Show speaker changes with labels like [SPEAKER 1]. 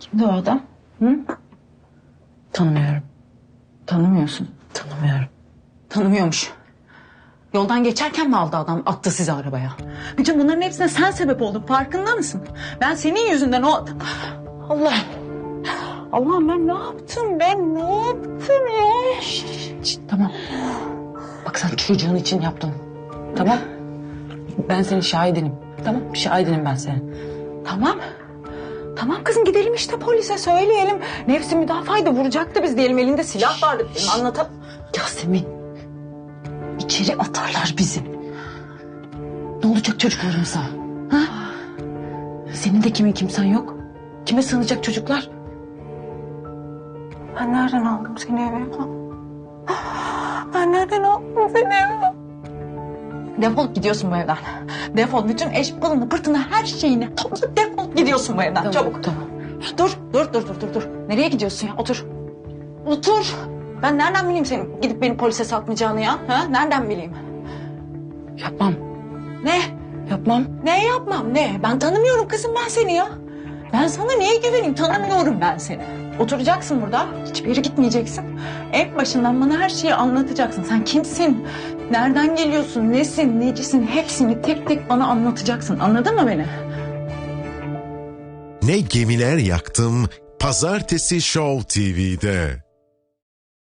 [SPEAKER 1] Kimdi o adam? Hı?
[SPEAKER 2] Tanımıyorum.
[SPEAKER 1] Tanımıyorsun.
[SPEAKER 2] Tanımıyorum.
[SPEAKER 1] Tanımıyormuş. Yoldan geçerken mi aldı adam attı sizi arabaya? Bütün bunların hepsine sen sebep oldun farkında mısın? Ben senin yüzünden o... Allah. Allah'ım ben ne yaptım ben ne yaptım ya?
[SPEAKER 2] Şşt, tamam. Bak sen çocuğun için yaptın. Tamam. Ben senin şahidinim. Tamam şahidinim ben senin.
[SPEAKER 1] Tamam. Tamam kızım gidelim işte polise söyleyelim. Nefsi müdafaydı vuracaktı biz diyelim elinde silah vardı anlatalım.
[SPEAKER 2] Yasemin. içeri atarlar bizi. Ne olacak çocuklarımıza? Ha? Senin de kimin kimsen yok. Kime sığınacak çocuklar?
[SPEAKER 1] Ben nereden aldım seni eve? Ben nereden aldım seni eve? Defol gidiyorsun bu evden. Defol bütün eş pılını pırtını her şeyini topla defol gidiyorsun bu evden
[SPEAKER 2] Tamam,
[SPEAKER 1] çabuk.
[SPEAKER 2] Tamam.
[SPEAKER 1] Dur dur dur dur dur dur. Nereye gidiyorsun ya otur. Otur. Ben nereden bileyim senin gidip beni polise satmayacağını ya? Ha? Nereden bileyim?
[SPEAKER 2] Yapmam.
[SPEAKER 1] Ne?
[SPEAKER 2] Yapmam.
[SPEAKER 1] Ne yapmam ne? Ben tanımıyorum kızım ben seni ya. Ben sana niye güveneyim? Tanımıyorum ben seni. Oturacaksın burada. Hiçbir yere gitmeyeceksin. En başından bana her şeyi anlatacaksın. Sen kimsin? Nereden geliyorsun? Nesin? Necisin? Hepsini tek tek bana anlatacaksın. Anladın mı beni?
[SPEAKER 3] Ne gemiler yaktım Pazartesi Show TV'de.